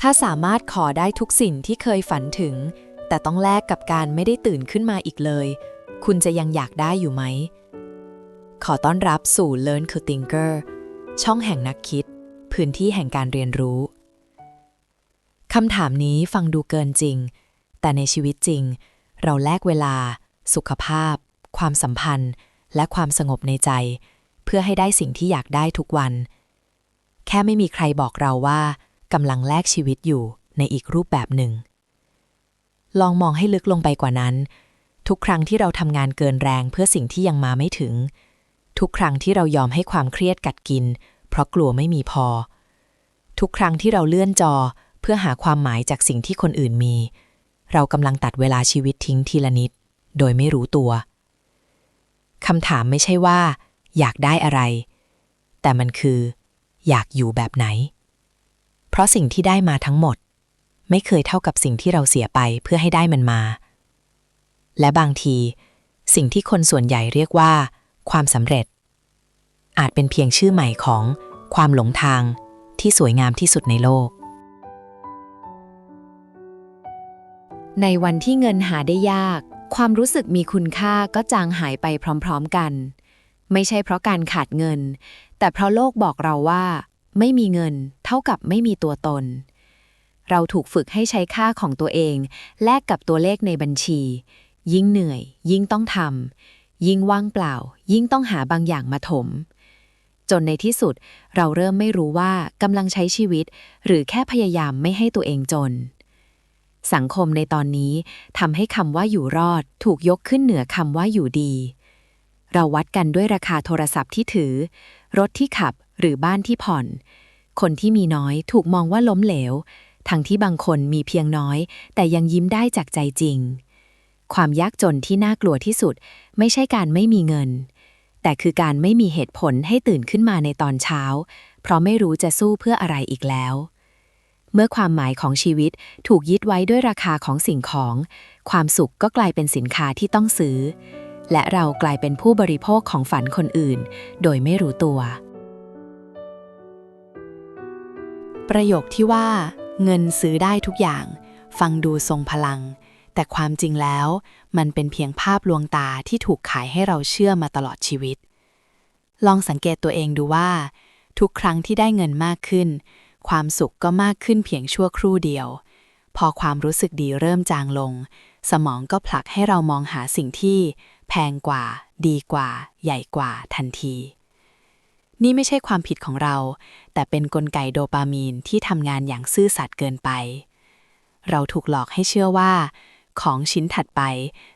ถ้าสามารถขอได้ทุกสิ่งที่เคยฝันถึง แต่ต้องแลกกับการไม่ได้ตื่นขึ้นมาอีกเลย คุณจะยังอยากได้อยู่ไหม ขอต้อนรับสู่ Learn to Thinker ช่องแห่งนักคิด พื้นที่แห่งการเรียนรู้คำถามนี้ฟังดูเกินจริง แต่ในชีวิตจริง เราแลกเวลา สุขภาพ ความสัมพันธ์ และความสงบในใจ เพื่อให้ได้สิ่งที่อยากได้ทุกวัน แค่ไม่มีใครบอกเราว่า กำลังแลกชีวิตอยู่ในอีกรูปแบบหนึ่ง ลองมองให้ลึกลงไปกว่านั้น ทุกครั้งที่เราทำงานเกินแรงเพื่อสิ่งที่ยังมาไม่ถึง ทุกครั้งที่เรายอมให้ความเครียดกัดกิน เพราะกลัวไม่มีพอ ทุกครั้งที่เราเลื่อนจอเพื่อหาความหมายจากสิ่งที่คนอื่นมี เรากำลังตัดเวลาชีวิตทิ้งทีละนิด โดยไม่รู้ตัวคำถามไม่ใช่ว่า อยากได้อะไร แต่มันคือ อยากอยู่แบบไหน เพราะสิ่งที่ได้มาทั้งหมด ไม่เคยเท่ากับสิ่งที่เราเสียไปเพื่อให้ได้มันมา และบางที สิ่งที่คนส่วนใหญ่เรียกว่า ความสำเร็จ อาจเป็นเพียงชื่อใหม่ของความหลงทางที่สวยงามที่สุดในโลก ในวันที่เงินหาได้ยาก ความรู้สึกมีคุณค่าก็จางหายไปพร้อม ๆกัน ไม่ใช่เพราะการขาดเงิน แต่เพราะโลกบอกเราว่า ไม่มีเงิน เท่ากับไม่มีตัวตน เราถูกฝึกให้ใช้ค่าของตัวเอง แลกกับตัวเลขในบัญชี ยิ่งเหนื่อย ยิ่งต้องทำยิ่งว่างเปล่า ยิ่งต้องหาบางอย่างมาถม จนในที่สุดเราเริ่มไม่รู้ว่ากำลังใช้ชีวิต หรือแค่พยายามไม่ให้ตัวเองจนสังคมในตอนนี้ทำให้คำว่าอยู่รอดถูกยกขึ้นเหนือคำว่าอยู่ดี เราวัดกันด้วยราคาโทรศัพท์ที่ถือ รถที่ขับ หรือบ้านที่ผ่อน คนที่มีน้อยถูกมองว่าล้มเหลว ทั้งที่บางคนมีเพียงน้อย แต่ยังยิ้มได้จากใจจริง ความยากจนที่น่ากลัวที่สุด ไม่ใช่การไม่มีเงิน แต่คือการไม่มีเหตุผลให้ตื่นขึ้นมาในตอนเช้า เพราะไม่รู้จะสู้เพื่ออะไรอีกแล้วเมื่อความหมายของชีวิตถูกยึดไว้ด้วยราคาของสิ่งของ ความสุขก็กลายเป็นสินค้าที่ต้องซื้อ และเรากลายเป็นผู้บริโภคของฝันคนอื่น โดยไม่รู้ตัว ประโยคที่ว่า เงินซื้อได้ทุกอย่าง ฟังดูทรงพลัง แต่ความจริงแล้วมันเป็นเพียงภาพลวงตาที่ถูกขายให้เราเชื่อมาตลอดชีวิต ลองสังเกตตัวเองดูว่า ทุกครั้งที่ได้เงินมากขึ้น ความสุขก็มากขึ้นเพียงชั่วครู่เดียว พอความรู้สึกดีเริ่มจางลง สมองก็ผลักให้เรามองหาสิ่งที่ แพงกว่า ดีกว่า ใหญ่กว่าทันที นี่ไม่ใช่ความผิดของเรา แต่เป็นนกลไกโดปามีนที่ทำงานอย่างซื่อสัตย์เกินไป เราถูกหลอกให้เชื่อว่า ของชิ้นถัดไป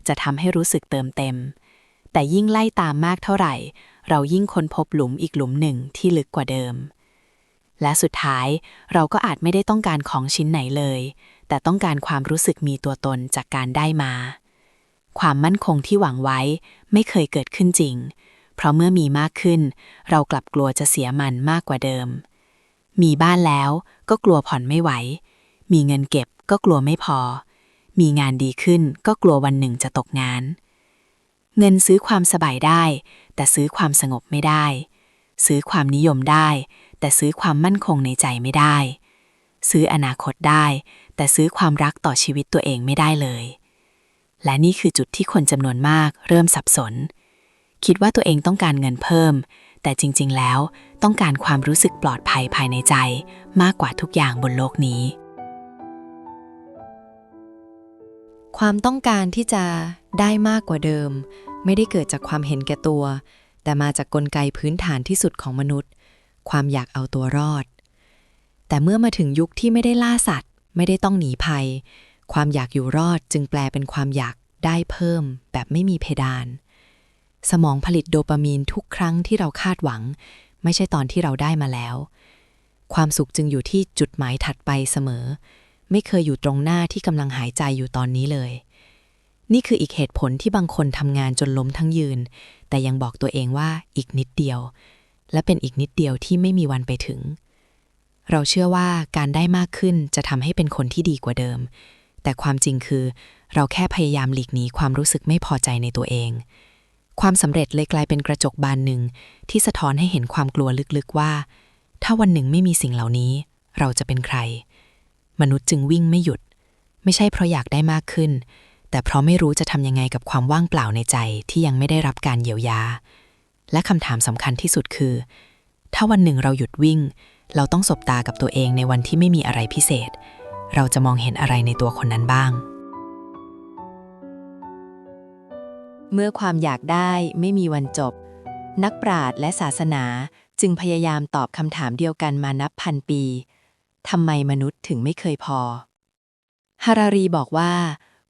จะทำให้รู้สึกเติมเต็ม แต่ยิ่งไล่ตามมากเท่าไหร่ เรายิ่งค้นพบหลุมอีกหลุมหนึ่งที่ลึกกว่าเดิม และสุดท้ายเราก็อาจไม่ได้ต้องการของชิ้นไหนเลย แต่ต้องการความรู้สึกมีตัวตนจากการได้มา ความมั่นคงที่หวังไว้ไม่เคยเกิดขึ้นจริง เพราะเมื่อมีมากขึ้น เรากลับกลัวจะเสียมันมากกว่าเดิม มีบ้านแล้วก็กลัวผ่อนไม่ไหว มีเงินเก็บก็กลัวไม่พอ มีงานดีขึ้นก็กลัววันหนึ่งจะตกงาน เงินซื้อความสบายได้ แต่ซื้อความสงบไม่ได้ ซื้อความนิยมได้ แต่ซื้อความมั่นคงในใจไม่ได้ ซื้ออนาคตได้ แต่ซื้อความรักต่อชีวิตตัวเองไม่ได้เลยและนี่คือจุดที่คนจำนวนมากเริ่มสับสน คิดว่าตัวเองต้องการเงินเพิ่ม แต่จริงๆ แล้วต้องการความรู้สึกปลอดภัยภายในใจมากกว่าทุกอย่างบนโลกนี้ ความต้องการที่จะได้มากกว่าเดิม ไม่ได้เกิดจากความเห็นแก่ตัว แต่มาจากกลไกพื้นฐานที่สุดของมนุษย์ ความอยากเอาตัวรอด แต่เมื่อมาถึงยุคที่ไม่ได้ล่าสัตว์ ไม่ได้ต้องหนีภัย ความอยากอยู่รอดจึงแปลเป็นความอยากได้เพิ่มแบบไม่มีเพดาน สมองผลิตโดปามีนทุกครั้งที่เราคาดหวัง ไม่ใช่ตอนที่เราได้มาแล้ว ความสุขจึงอยู่ที่จุดหมายถัดไปเสมอ ไม่เคยอยู่ตรงหน้าที่กำลังหายใจอยู่ตอนนี้เลย นี่คืออีกเหตุผลที่บางคนทำงานจนล้มทั้งยืน แต่ยังบอกตัวเองว่าอีกนิดเดียว และเป็นอีกนิดเดียวที่ไม่มีวันไปถึง เราเชื่อว่าการได้มากขึ้นจะทำให้เป็นคนที่ดีกว่าเดิม แต่ความจริงคือ เราแค่พยายามหลีกหนีความรู้สึกไม่พอใจในตัวเอง ความสำเร็จเลยกลายเป็นกระจกบานหนึ่งที่สะท้อนให้เห็นความกลัวลึกๆว่า ถ้าวันหนึ่งไม่มีสิ่งเหล่านี้ เราจะเป็นใคร มนุษย์จึงวิ่งไม่หยุด ไม่ใช่เพราะอยากได้มากขึ้น แต่เพราะไม่รู้จะทำยังไงกับความว่างเปล่าในใจที่ยังไม่ได้รับการเยียวยา และคำถามสำคัญที่สุดคือ ถ้าวันหนึ่งเราหยุดวิ่ง เราต้องสบตากับตัวเองในวันที่ไม่มีอะไรพิเศษ เราจะมองเห็นอะไรในตัวคนนั้นบ้าง เมื่อความอยากได้ไม่มีวันจบ นักปราชญ์และศาสนาจึงพยายามตอบคำถามเดียวกันมานับพันปีทำไมมนุษย์ถึงไม่เคยพอ ฮารารีบอกว่า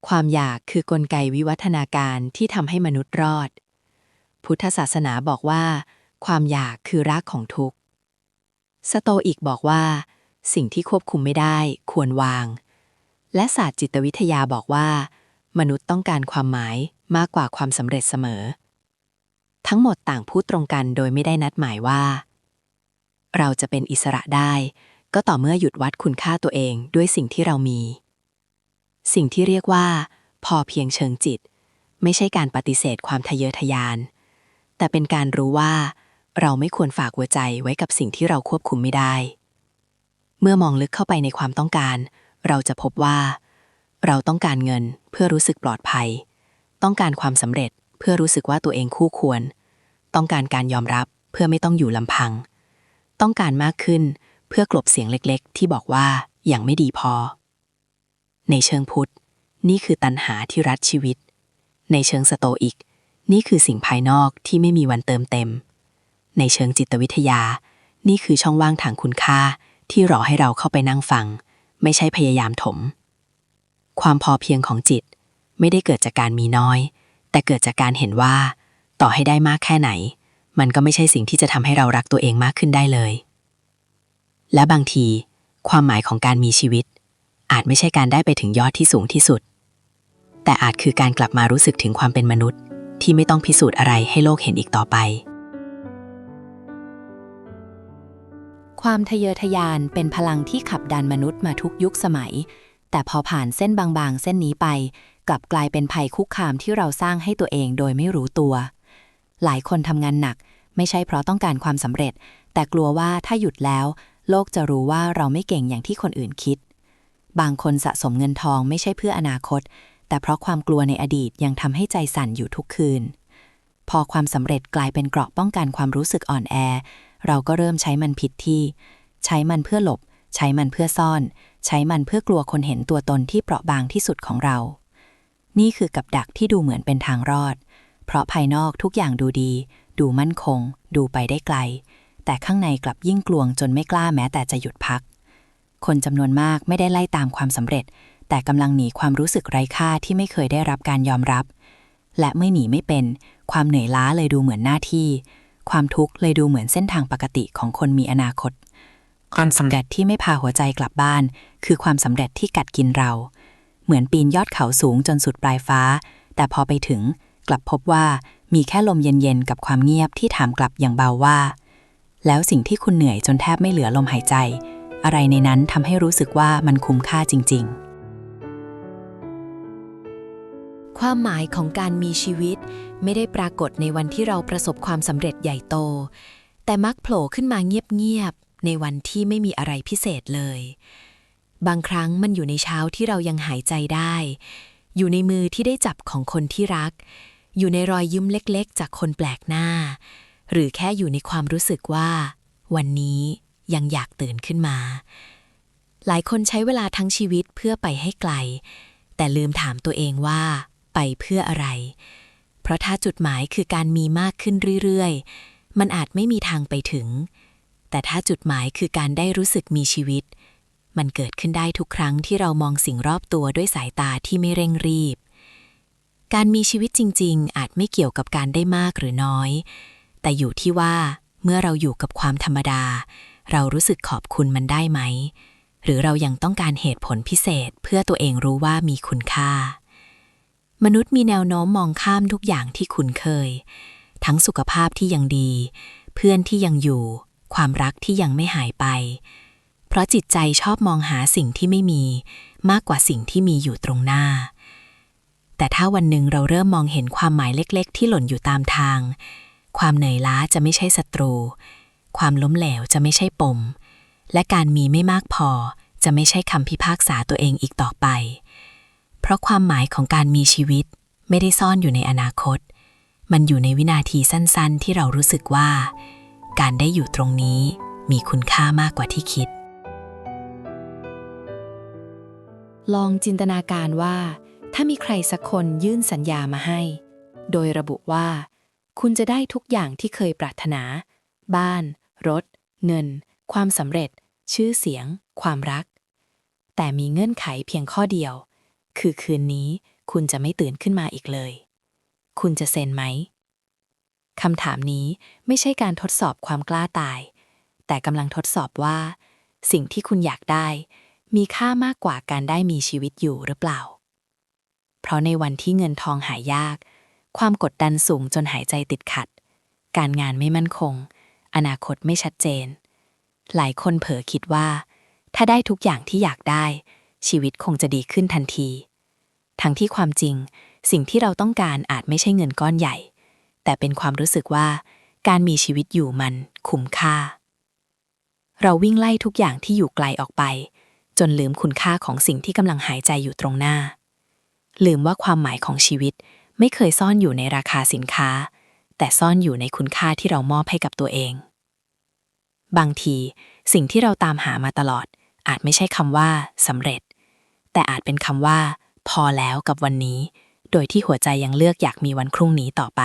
ความอยากคือกลไกวิวัฒนาการที่ทำให้มนุษย์รอด พุทธศาสนาบอกว่า ความอยากคือรากของทุกข์ สโตอิกบอกว่า สิ่งที่ควบคุมไม่ได้ควรวาง และศาสตร์จิตวิทยาบอกว่า มนุษย์ต้องการความหมาย มากกว่าความสำเร็จเสมอ ทั้งหมดต่างพูดตรงกันโดยไม่ได้นัดหมายว่า เราจะเป็นอิสระได้ ก็ต่อเมื่อหยุดวัดคุณค่าตัวเองด้วยสิ่งที่เรามี สิ่งที่เรียกว่า พอเพียงเชิงจิต ไม่ใช่การปฏิเสธความทะเยอทะยาน แต่เป็นการรู้ว่า เราไม่ควรฝากหัวใจไว้กับสิ่งที่เราควบคุมไม่ได้ เมื่อมองลึกเข้าไปในความต้องการ เราจะพบว่า เราต้องการเงินเพื่อรู้สึกปลอดภัย ต้องการความสำเร็จเพื่อรู้สึกว่าตัวเองคู่ควร ต้องการการยอมรับเพื่อไม่ต้องอยู่ลำพัง ต้องการมากขึ้นเพื่อกลบเสียงเล็กๆ ที่บอกว่าอย่างไม่ดีพอ ในเชิงพุทธ นี่คือตัณหาที่รัดชีวิต ในเชิงสโตอิก นี่คือสิ่งภายนอกที่ไม่มีวันเติมเต็ม ในเชิงจิตวิทยา นี่คือช่องว่างทางคุณค่าที่รอให้เราเข้าไปนั่งฟัง ไม่ใช่พยายามถม ความพอเพียงของจิต ไม่ได้เกิดจากการมีน้อย แต่เกิดจากการเห็นว่า ต่อให้ได้มากแค่ไหน มันก็ไม่ใช่สิ่งที่จะทำให้เรารักตัวเองมากขึ้นได้เลย และบางที ความหมายของการมีชีวิต อาจไม่ใช่การได้ไปถึงยอดที่สูงที่สุด แต่อาจคือการกลับมารู้สึกถึงความเป็นมนุษย์ ที่ไม่ต้องพิสูจน์อะไรให้โลกเห็นอีกต่อไป ความทะเยอทะยานเป็นพลังที่ขับดันมนุษย์มาทุกยุคสมัย แต่พอผ่านเส้นบางๆ เส้นนี้ไป กลับกลายเป็นภัยคุกคามที่เราสร้างให้ตัวเองโดยไม่รู้ตัว หลายคนทำงานหนัก ไม่ใช่เพราะต้องการความสำเร็จ แต่กลัวว่าถ้าหยุดแล้ว โลกจะรู้ว่าเราไม่เก่งอย่างที่คนอื่นคิด บางคนสะสมเงินทองไม่ใช่เพื่ออนาคต แต่เพราะความกลัวในอดีตยังทำให้ใจสั่นอยู่ทุกคืน พอความสำเร็จกลายเป็นเกราะป้องกันความรู้สึกอ่อนแอ เราก็เริ่มใช้มันผิดที่ ใช้มันเพื่อหลบ ใช้มันเพื่อซ่อน ใช้มันเพื่อกลัวคนเห็นตัวตนที่เปราะบางที่สุดของเรา นี่คือกับดักที่ดูเหมือนเป็นทางรอด เพราะภายนอกทุกอย่างดูดี ดูมั่นคง ดูไปได้ไกล แต่ข้างในกลับยิ่งกลวงจนไม่กล้าแม้แต่จะหยุดพัก คนจำนวนมากไม่ได้ไล่ตามความสำเร็จ แต่กำลังหนีความรู้สึกไร้ค่าที่ไม่เคยได้รับการยอมรับ และเมื่อหนีไม่เป็น ความเหนื่อยล้าเลยดูเหมือนหน้าที่ ความทุกข์เลยดูเหมือนเส้นทางปกติของคนมีอนาคตความสำเร็จที่ไม่พาหัวใจกลับบ้าน คือความสำเร็จที่กัดกินเรา เหมือนปีนยอดเขาสูงจนสุดปลายฟ้า แต่พอไปถึงกลับพบว่ามีแค่ลมเย็นๆ กับความเงียบที่ถามกลับอย่างเบาว่า แล้วสิ่งที่คุณเหนื่อยจนแทบไม่เหลือลมหายใจ อะไรในนั้นทำให้รู้สึกว่ามันคุ้มค่าจริง ๆความหมายของการมีชีวิตไม่ได้ปรากฏในวันที่เราประสบความสำเร็จใหญ่โต แต่มักโผล่ขึ้นมาเงียบๆ ในวันที่ไม่มีอะไรพิเศษเลย บางครั้งมันอยู่ในเช้าที่เรายังหายใจได้ อยู่ในมือที่ได้จับของคนที่รัก อยู่ในรอยยิ้มเล็กๆ จากคนแปลกหน้า หรือแค่อยู่ในความรู้สึกว่า วันนี้ยังอยากตื่นขึ้นมา หลายคนใช้เวลาทั้งชีวิตเพื่อไปให้ไกล แต่ลืมถามตัวเองว่า ไปเพื่ออะไร เพราะถ้าจุดหมายคือการมีมากขึ้นเรื่อยๆ มันอาจไม่มีทางไปถึง แต่ถ้าจุดหมายคือการได้รู้สึกมีชีวิต มันเกิดขึ้นได้ทุกครั้งที่เรามองสิ่งรอบตัวด้วยสายตาที่ไม่เร่งรีบ การมีชีวิตจริง ๆ อาจไม่เกี่ยวกับการได้มากหรือน้อย แต่อยู่ที่ว่าเมื่อเราอยู่กับความธรรมดา เรารู้สึกขอบคุณมันได้ไหม หรือเรายังต้องการเหตุผลพิเศษเพื่อตัวเองรู้ว่ามีคุณค่า มนุษย์มีแนวโน้มมองข้ามทุกอย่างที่คุ้นเคย ทั้งสุขภาพที่ยังดี เพื่อนที่ยังอยู่ ความรักที่ยังไม่หายไป เพราะจิตใจชอบมองหาสิ่งที่ไม่มีมากกว่าสิ่งที่มีอยู่ตรงหน้า แต่ถ้าวันหนึ่งเราเริ่มมองเห็นความหมายเล็ก ๆ ที่หล่นอยู่ตามทาง ความเหนื่อยล้าจะไม่ใช่ศัตรู ความล้มเหลวจะไม่ใช่ปม และการมีไม่มากพอจะไม่ใช่คำพิพากษาตัวเองอีกต่อไป เพราะความหมายของการมีชีวิตไม่ได้ซ่อนอยู่ในอนาคต มันอยู่ในวินาทีสั้น ๆ ที่เรารู้สึกว่า การได้อยู่ตรงนี้มีคุณค่ามากกว่าที่คิด ลองจินตนาการว่า ถ้ามีใครสักคนยื่นสัญญามาให้ โดยระบุว่า คุณจะได้ทุกอย่างที่เคยปรารถนา บ้าน รถ เงิน ความสำเร็จ ชื่อเสียง ความรัก แต่มีเงื่อนไขเพียงข้อเดียว คือคืนนี้คุณจะไม่ตื่นขึ้นมาอีกเลย คุณจะเซ็นไหมคำถามนี้ไม่ใช่การทดสอบความกล้าตาย แต่กำลังทดสอบว่า สิ่งที่คุณอยากได้ มีค่ามากกว่าการได้มีชีวิตอยู่หรือเปล่า เพราะในวันที่เงินทองหายาก ความกดดันสูงจนหายใจติดขัด การงานไม่มั่นคง อนาคตไม่ชัดเจน หลายคนเผลอคิดว่า ถ้าได้ทุกอย่างที่อยากได้ ชีวิตคงจะดีขึ้นทันที ทั้งที่ความจริง สิ่งที่เราต้องการอาจไม่ใช่เงินก้อนใหญ่ แต่เป็นความรู้สึกว่า การมีชีวิตอยู่มันคุ้มค่าเราวิ่งไล่ทุกอย่างที่อยู่ไกลออกไป จนลืมคุณค่าของสิ่งที่กำลังหายใจอยู่ตรงหน้า ลืมว่าความหมายของชีวิตไม่เคยซ่อนอยู่ในราคาสินค้า แต่ซ่อนอยู่ในคุณค่าที่เรามอบให้กับตัวเอง บางที สิ่งที่เราตามหามาตลอด อาจไม่ใช่คำว่าสำเร็จ แต่อาจเป็นคำว่า พอแล้วกับวันนี้ โดยที่หัวใจยังเลือกอยากมีวันพรุ่งนี้ต่อไป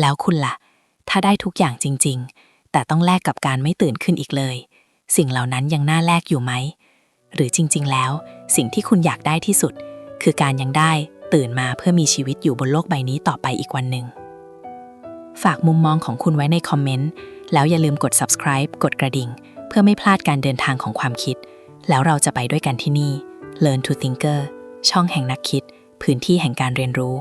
แล้วคุณล่ะ ถ้าได้ทุกอย่างจริง ๆ แต่ต้องแลกกับการไม่ตื่นขึ้นอีกเลย สิ่งเหล่านั้นยังน่าแลกอยู่ไหม หรือจริง ๆ แล้ว สิ่งที่คุณอยากได้ที่สุด คือการยังได้ตื่นมาเพื่อมีชีวิตอยู่บนโลกใบนี้ต่อไปอีกวันหนึ่ง ฝากมุมมองของคุณไว้ในคอมเมนต์ แล้วอย่าลืมกด subscribe กดกระดิ่ง เพื่อไม่พลาดการเดินทางของความคิด แล้วเราจะไปด้วยกันที่นี่ Learn to Thinker ช่องแห่งนักคิด พื้นที่แห่งการเรียนรู้